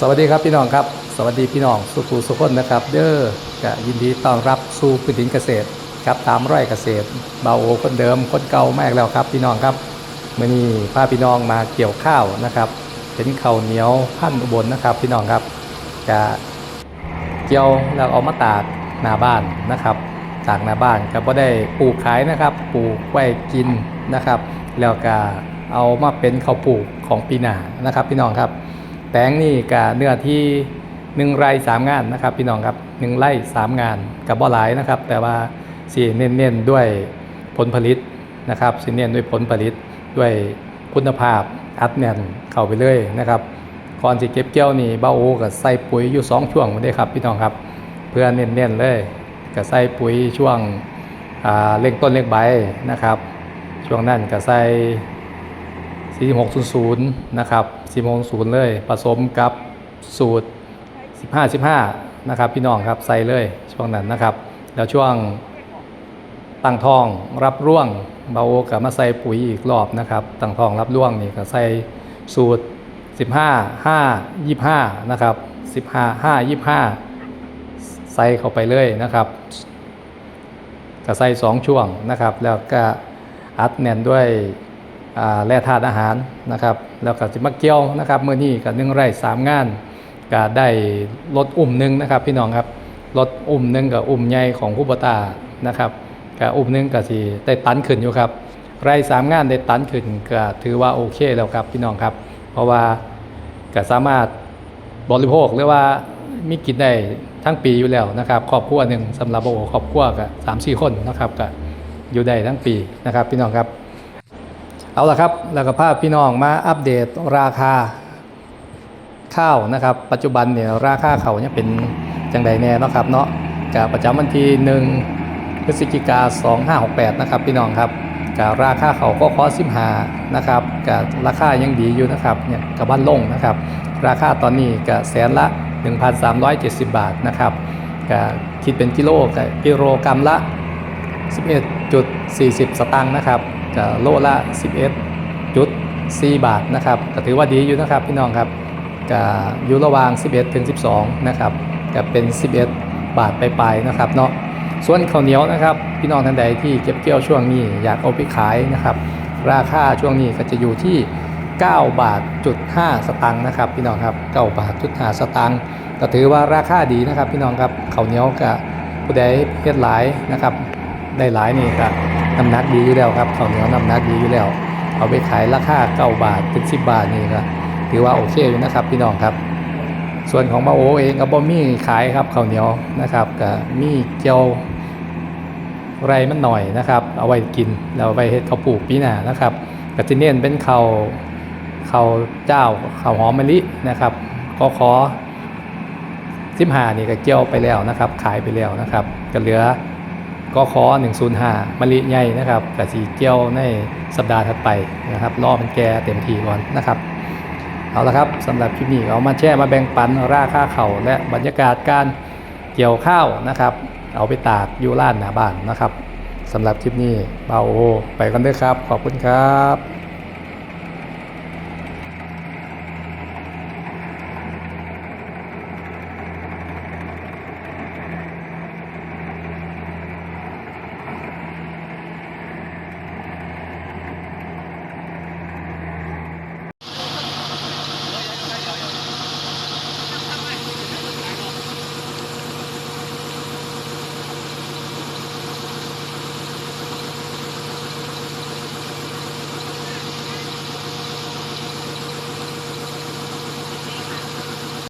สวัสดีครับพี่น้องครับ สวัสดีพี่น้องสุขูสุขคนนะครับ เด้อกะยินดีต้อนรับสู่พื้นดินเกษตรครับตามไร่เกษตรเบาโอคนเดิมคนเก่ามากแล้วครับ พี่น้องครับมื่อนี้พาพี่น้องมาเกี่ยวข้าวนะครับเป็นข้าวเหนียวพันอุบลนะครับ พี่น้องครับกะเกี่ยวแล้วเอามาตากหน้าบ้านนะครับตากหน้าบ้านก็บ่ได้ปลูกขายนะครับ ปลูกไว้กินนะครับ แล้วก็เอามาเป็นข้าวปลูกของปีหน้านะครับ พี่น้องครับ แปลงนี่กับเนื้อที่หนึ่งไร่สามงานนะครับ พี่น้องครับหนึ่งไร่สามงานกับบ่หลายนะครับ แต่ว่าสีเน้นๆด้วยผลผลิตนะครับสีเน้นด้วยผลผลิตด้วยคุณภาพอัดแน่นเข้าไปเลยนะครับก่อนสิเก็บเกี่ยวนี่เบ้าโอกับใส่ปุ๋ยอยู่สองช่วงมาได้ครับพี่น้องครับ เพื่อเน้นๆเลยกับใส่ปุ๋ยช่วงเล็กต้นเล็กใบนะครับ ช่วงนั้นก็ใส่ 4600 นะครับ 4600 เลย ผสมกับสูตร 15 15 นะครับ พี่น้องครับใส่เลยช่วงนั้นนะครับ แล้วช่วงตั้งทองรับร่วงเบาโอกับมาใส่ปุ๋ยอีกรอบนะครับ ตั้งทองรับร่วงนี่ก็ใส่สูตร 15 5 25 นะครับ 15 5 25 ใส่เข้าไปเลยนะครับก็ใส่สองช่วงนะครับ แล้วก็อัดแน่นด้วย แร่ธาตุอาหารนะครับ แล้วก็สิมาเกียวนะครับเมื่อนี้ก็หนึ่งไร่สามงานก็ได้รถอุ่มหนึ่งนะครับ พี่น้องครับรถอุ่มหนึ่งกับอุ่มใหญ่ของคูปตานะครับก็อุ่มหนึ่งก็สิได้ตันขึ้นอยู่ครับไร่สามงานได้ตันขึ้นก็ถือว่าโอเคแล้วครับพี่น้องครับ เพราะว่าก็สามารถบริโภคหรือว่ามีกินได้ทั้งปีอยู่แล้วนะครับครอบครัวหนึ่งสำหรับโอ้ครอบครัวก็สามสี่คนนะครับก็อยู่ได้ทั้งปีนะครับ พี่น้องครับ เอาละครับแล้วก็ภาพพี่น้องมาอัปเดตราคาข้าวนะครับ ปัจจุบันเนี่ยราคาเขาเนี่ยเป็นจังใดแน่นะครับเนาะกับประจำวันที่หนึ่งพฤศจิกา2568นะครับพี่น้องครับกับราคาเขาก็ขอสิมหานะครับกับราคายังดีอยู่นะครับเนี่ยกับบ้านลงนะครับ ราคาตอนนี้ก็แสนละ 1,370 บาทนะครับก็คิดเป็นกิโลก็กิโลกรัมละ 11.40 สตางค์นะครับ ก็โลละ 11.4บาทนะครับก็ถือว่าดีอยู่นะครับพี่น้องครับก็อยู่ระหว่าง 11ถึง12นะครับก็เป็น 11 บาทไปๆนะครับเนาะส่วนข้าวเหนียวนะครับ พี่น้องท่านใดที่เก็บเกี่ยวช่วงนี้อยากเอาไปขายนะครับ ราคาช่วงนี้ก็จะอยู่ที่ 9 บาทจุด5สตางค์นะครับพี่น้องครับ9บาทจุด5สตางค์ก็ถือว่าราคาดีนะครับ พี่น้องครับข้าวเหนียวกับผู้ใดเฮ็ดหลายนะครับ ได้หลายนี่ครับ น้ำหนักดีอยู่แล้วครับข้าวเหนียวน้ำหนักดีอยู่แล้ว เอาไปขายราคา9บาทถึง10บาทนี่ก็ถือว่าโอเคอยู่นะครับพี่น้องครับ ส่วนของมาโอเองก็บ่มีขายครับข้าวเหนียวนะครับก็มีเจียวไรมันหน่อยนะครับ เอาไว้กินแล้วไว้เฮ็ดข้าวปลูกปีหน้านะครับก็จะเน้นเป็นข้าวข้าวเจ้าข้าวหอมมะลินะครับก็ขอสิบหานี่ก็เกี่ยวไปแล้วนะครับ ขายไปแล้วนะครับก็เหลือ ก็คอ105มะลิใหญ่นะครับกับสีเกี่ยวในสัปดาห์ถัดไปนะครับรอมันแก่เต็มทีก่อนนะครับเอาละครับสำหรับคลิปนี้เอามาแช่มาแบ่งปันราคาเข่าและบรรยากาศการเกี่ยวข้าวนะครับ เอาไปตากยูร่านหน้าบ้านนะครับสำหรับคลิปนี้เบาโอไปกันด้วยครับ ขอบคุณครับ